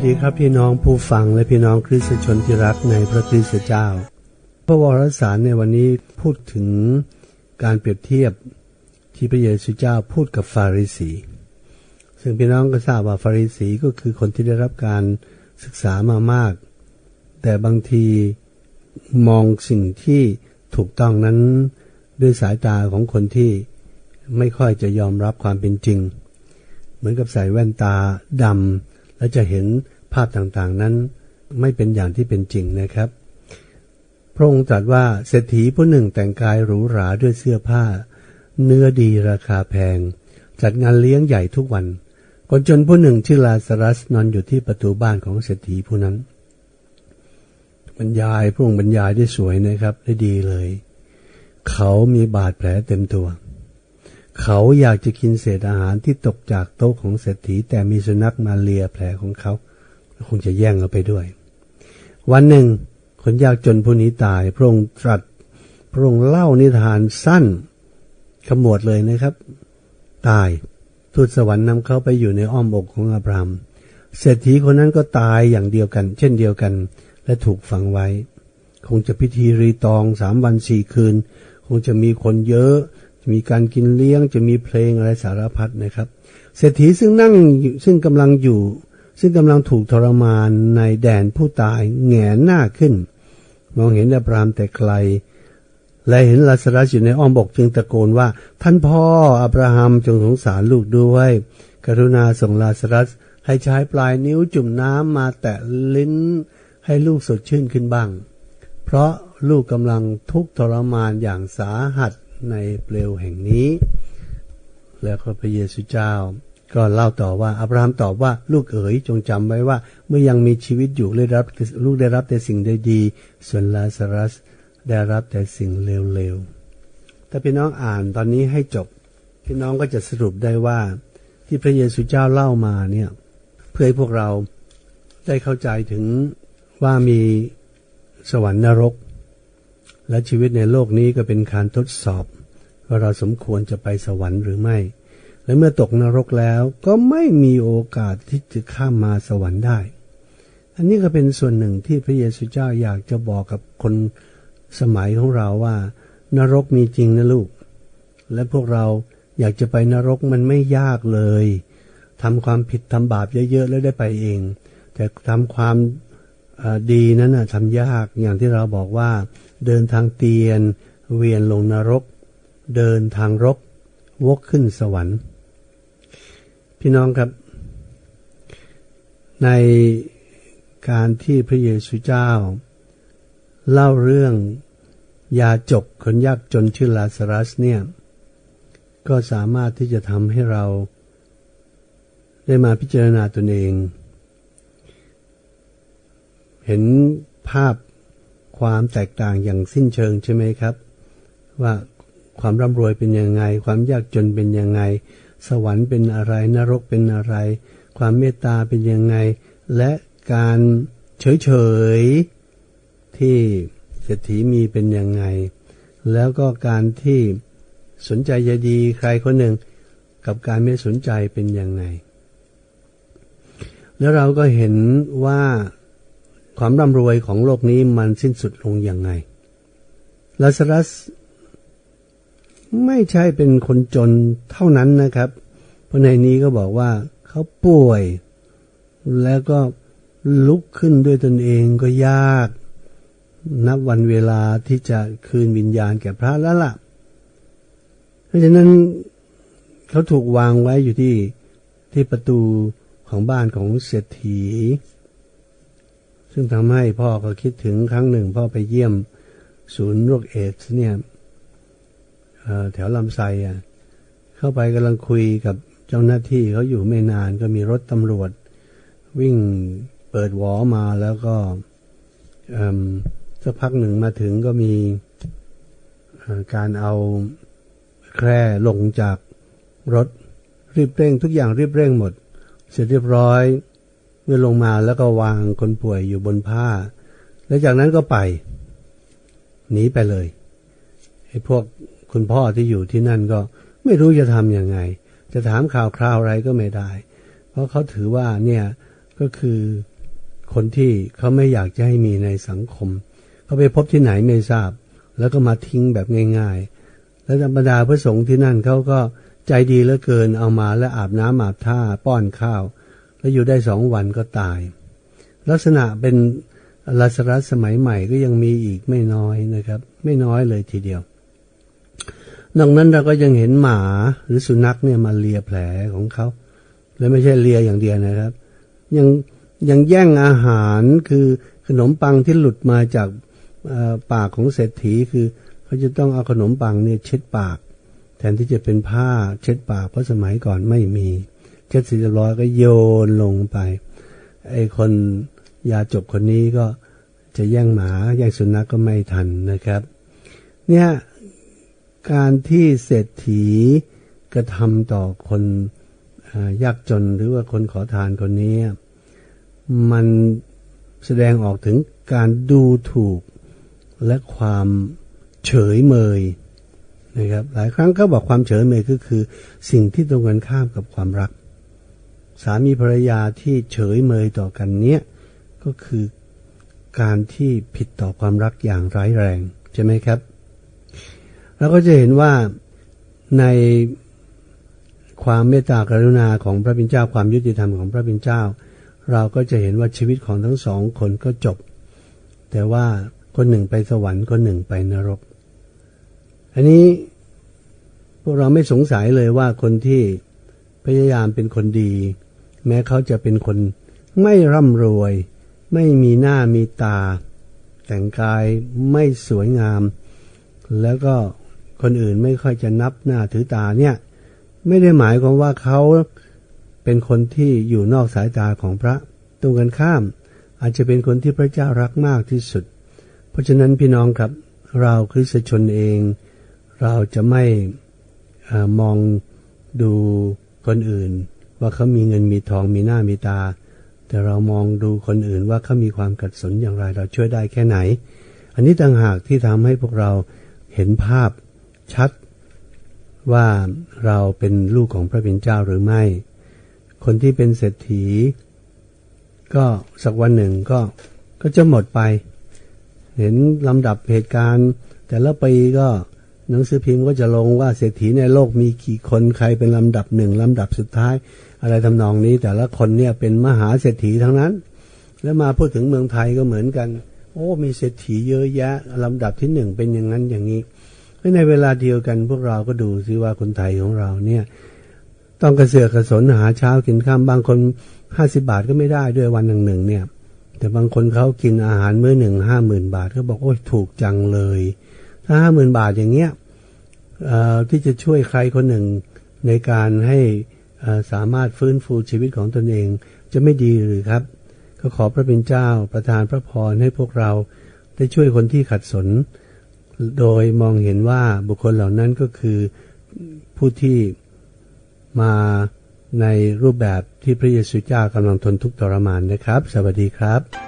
วัสดีครับพี่น้องผู้ฟังและพี่น้องคริสตชนที่รักในพระคริสตเจ้า พระวรสารในวันนี้พูดถึงการเปรียบเทียบที่พระเยซูเจ้าพูดกับฟาริสี ซึ่งพี่น้องก็ทราบว่าฟาริสีก็คือคนที่ได้รับการศึกษามามาก แต่บางทีมองสิ่งที่ถูกต้องนั้นด้วยสายตาของคนที่ไม่ค่อยจะยอมรับความเป็นจริง เหมือนกับใส่แว่นตาดำ แล้วจะเห็นภาพต่างๆนั้นไม่เป็นอย่างที่เป็นจริงนะครับ พระองค์ตรัสว่าเศรษฐีผู้หนึ่งแต่งกายหรูหราด้วยเสื้อผ้า เนื้อดีราคาแพง จัดงานเลี้ยงใหญ่ทุกวัน คนจนผู้หนึ่งชื่อลาซารัสนอนอยู่ที่ประตูบ้านของเศรษฐีผู้นั้น บรรยายพระองค์บรรยายได้สวยนะครับได้ดีเลย เขามีบาดแผลเต็มตัวเเขาอยากจะกินเศษอาหารที่ตกจากโต๊ะของเศรษฐี แต่มีสุนัขมาเลียแผลของเขา คงจะแย่งเอาไปด้วย วันหนึ่ง คนยากจนผู้นี้ตาย พระองค์ตรัสพระองค์เล่านิทานสั้นขมวดเลยนะครับ ตายทูตสวรรค์นำเขาไปอยู่ในอ้อมอกของอับรามเศรษฐีคนนั้นก็ตายอย่างเดียวกัน เช่นเดียวกัน และถูกฝังไว้ คงจะพิธีรีตองสามวันสี่คืน คงจะมีคนเยอะ มีการกินเลี้ยงจะมีเพลงอะไรสารพัดนะครับ เศรษฐีซึ่งนั่งซึ่งกำลังอยู่ ซึ่งกำลังถูกทรมานในแดนผู้ตายแงนหน้าขึ้น มองเห็นอับรามแต่ไกล และเห็นลาซารัสอยู่ในอ้อมอกจึงตะโกนว่า ท่านพ่ออับราฮัมจงสงสารลูกด้วย กรุณาส่งลาซารัสให้ใช้ปลายนิ้วจุ่มน้ำมาแตะลิ้นให้ลูกสดชื่นขึ้นบ้าง เพราะลูกกำลังทุกข์ทรมานอย่างสาหัส ในเปลวแห่งนี้ แล้วก็พระเยซูเจ้า ก็เล่าต่อว่าอับราฮัมตอบว่าลูกเอ๋ยจงจำไว้ว่า เมื่อยังมีชีวิตอยู่ได้รับลูกได้รับแต่สิ่งดีๆส่วนลาซารัสได้รับแต่สิ่งเลวๆถ้าพี่น้องอ่านตอนนี้ให้จบ พี่น้องก็จะสรุปได้ว่าที่พระเยซูเจ้าเล่ามาเนี่ยเพื่อให้พวกเราได้เข้าใจถึงว่ามีสวรรค์นรก และชีวิตในโลกนี้ก็เป็นการทดสอบ ว่าเราสมควรจะไปสวรรค์หรือไม่ และเมื่อตกนรกแล้วก็ไม่มีโอกาสที่จะข้ามมาสวรรค์ได้ อันนี้ก็เป็นส่วนหนึ่งที่พระเยซูเจ้าอยากจะบอกกับคนสมัยของเราว่า นรกมีจริงนะลูก และพวกเราอยากจะไปนรกมันไม่ยากเลยทำความผิดทำบาปเยอะๆแล้วได้ไปเอง แต่ทำความดีนั้นนะทำยากอย่างที่เราบอกว่า เดินทางเตียน เวียนลงนรก เดินทางรก วกขึ้นสวรรค์ พี่น้องครับ ในการที่พระเยซูเจ้า เล่าเรื่องยาจกคนยากจนชื่อลาซารัสเนี่ยก็สามารถที่จะทำให้เรา ได้มาพิจารณาตนเอง เห็นภาพ ความแตกต่างอย่างสิ้นเชิงใช่ไหมครับ ว่าความร่ำรวยเป็นยังไง ความยากจนเป็นยังไง สวรรค์เป็นอะไรนรกเป็นอะไร ความเมตตาเป็นยังไง และการเฉยๆที่เศรษฐีมีเป็นยังไง แล้วก็การที่สนใจจะดีใครคนหนึ่ง กับการไม่สนใจเป็นยังไง แล้วเราก็เห็นว่า ความร่ำรวยของโลกนี้มันสิ้นสุดลงยังไง ลาซารัส ไม่ใช่เป็นคนจนเท่านั้นนะครับ เพราะในนี้ก็บอกว่าเขาป่วย แล้วก็ลุกขึ้นด้วยตนเองก็ยาก นับวันเวลาที่จะคืนวิญญาณแก่พระแล้วล่ะ เพราะฉะนั้นเขาถูกวางไว้อยู่ที่ที่ประตูของบ้านของเศรษฐี ซึ่งทำให้พ่อก็คิดถึงครั้งหนึ่ง พ่อไปเยี่ยมศูนย์โรคเอดส์เนี่ยแถวลำไส้อะเข้าไปกำลังคุยกับเจ้าหน้าที่เขาอยู่ไม่นานก็มีรถตำรวจ วิ่งเปิดหวอมาแล้วก็สักพักหนึ่งมาถึงก็มีการเอาแคร่ลงจากรถรีบเร่งทุกอย่างรีบเร่งหมด เสร็จเรียบร้อย เมื่อลงมาแล้วก็วางคนป่วยอยู่บนผ้า แล้วจากนั้นก็ไป หนีไปเลยไอ้พวกคุณพ่อที่อยู่ที่นั่นก็ไม่รู้จะทำยังไง จะถามข่าวคราวอะไรก็ไม่ได้ เพราะเขาถือว่าเนี่ยก็คือคนที่เขาไม่อยากจะให้มีในสังคม เขาไปพบที่ไหนไม่ทราบ แล้วก็มาทิ้งแบบง่าย ๆ แล้วธรรมดาพระสงฆ์ที่นั่นเขาก็ใจดีเหลือเกินเอามาแล้วอาบน้ำอาบท่าป้อนข้าว แล้วอยู่ได้สองวันก็ตาย ลักษณะเป็นลาสรัสสมัยใหม่ก็ยังมีอีกไม่น้อยนะครับ ไม่น้อยเลยทีเดียวนอกนั้นเราก็ยังเห็นหมาหรือสุนัขเนี่ยมาเลียแผลของเขาและไม่ใช่เลียอย่างเดียวนะครับ ยังยังแย่งอาหารคือขนมปังที่หลุดมาจากปากของเศรษฐีคือเขาจะต้องเอาขนมปังเนี่ยเช็ดปาก แทนที่จะเป็นผ้าเช็ดปากเพราะสมัยก่อนไม่มี เช็ดสร็จเรียบร้อยก็โยนลงไป ไอ้คนยาจบคนนี้ก็จะแย่งหมาแย่งสุนัขก็ไม่ทันนะครับ เนี่ยการที่เศรษฐีกระทำต่อคนอยากจนหรือว่าคนขอทานคนนี้ มันแสดงออกถึงการดูถูกและความเฉยเมยนะครับหลายครั้งก็บอกความเฉยเมยก็คือ สิ่งที่ตรงกันข้ามกับความรัก สามีภรรยาที่เฉยเมยต่อกันเนี้ยก็คือการที่ผิดต่อความรักอย่างร้ายแรงใช่ไหมครับแล้วก็จะเห็นว่าในความเมตตากรุณาของพระบิดาความยุติธรรมของพระบิดาเราก็จะเห็นว่าชีวิตของทั้งสองคนก็จบ แต่ว่าคนหนึ่งไปสวรรค์คนหนึ่งไปนรก อันนี้พวกเราไม่สงสัยเลยว่าคนที่พยายามเป็นคนดี แม้เขาจะเป็นคน ไม่ร่ำรวย ไม่มีหน้ามีตา แต่งกายไม่สวยงาม แล้วก็คนอื่นไม่ค่อยจะนับหน้าถือตาเนี่ย ไม่ได้หมายความว่าเขาเป็นคนที่อยู่นอกสายตาของพระตรงกันข้าม อาจจะเป็นคนที่พระเจ้ารักมากที่สุด เพราะฉะนั้นพี่น้องครับ เราคริสชนเอง เราจะไม่อมองดูคนอื่น ว่าเขามีเงินมีทองมีหน้ามีตา แต่เรามองดูคนอื่นว่าเขามีความกัดสนอย่างไรเราช่วยได้แค่ไหน อันนี้ต่างหากที่ทำให้พวกเราเห็นภาพชัด ว่าเราเป็นลูกของพระเป็นเจ้าหรือไม่ คนที่เป็นเศรษฐี ก็สักวันหนึ่งก็ก็จะหมดไป เห็นลำดับเหตุการณ์ แต่ละปีก็ หนังสือพิมพ์ก็จะลงว่าเศรษฐีในโลกมีกี่คนใครเป็นลำดับหนึ่งลำดับสุดท้าย อะไรทำนองนี้ แต่ละคนเนี่ยเป็นมหาเศรษฐีทั้งนั้น แล้วมาพูดถึงเมืองไทยก็เหมือนกัน โอ้ มีเศรษฐีเยอะแยะลำดับที่หนึ่งเป็นอย่างนั้นอย่างนี้และในเวลาเดียวกันพวกเราก็ดูซิว่าคนไทยของเราเนี่ย ต้องกระเสือกกระสนหาเช้ากินข้ามบางคนห้าสิบาทก็ไม่ได้ด้วยวันหนึ่งหนึ่งเนี่ย แต่บางคนเขากินอาหารมื้อหนึ่งห้าหมื่นบาทเขาบอกโอ้ยถูกจังเลย ห้าหมื่นบาทอย่างเงี้ยที่จะช่วยใครคนหนึ่งในการให้สามารถฟื้นฟูชีวิตของตนเองจะไม่ดีหรือครับ ก็ขอพระเป็นเจ้าประทานพระพรให้พวกเราได้ช่วยคนที่ขัดสน โดยมองเห็นว่าบุคคลเหล่านั้นก็คือผู้ที่มาในรูปแบบที่พระเยซูเจ้ากำลังทนทุกข์ทรมานนะครับ สวัสดีครับ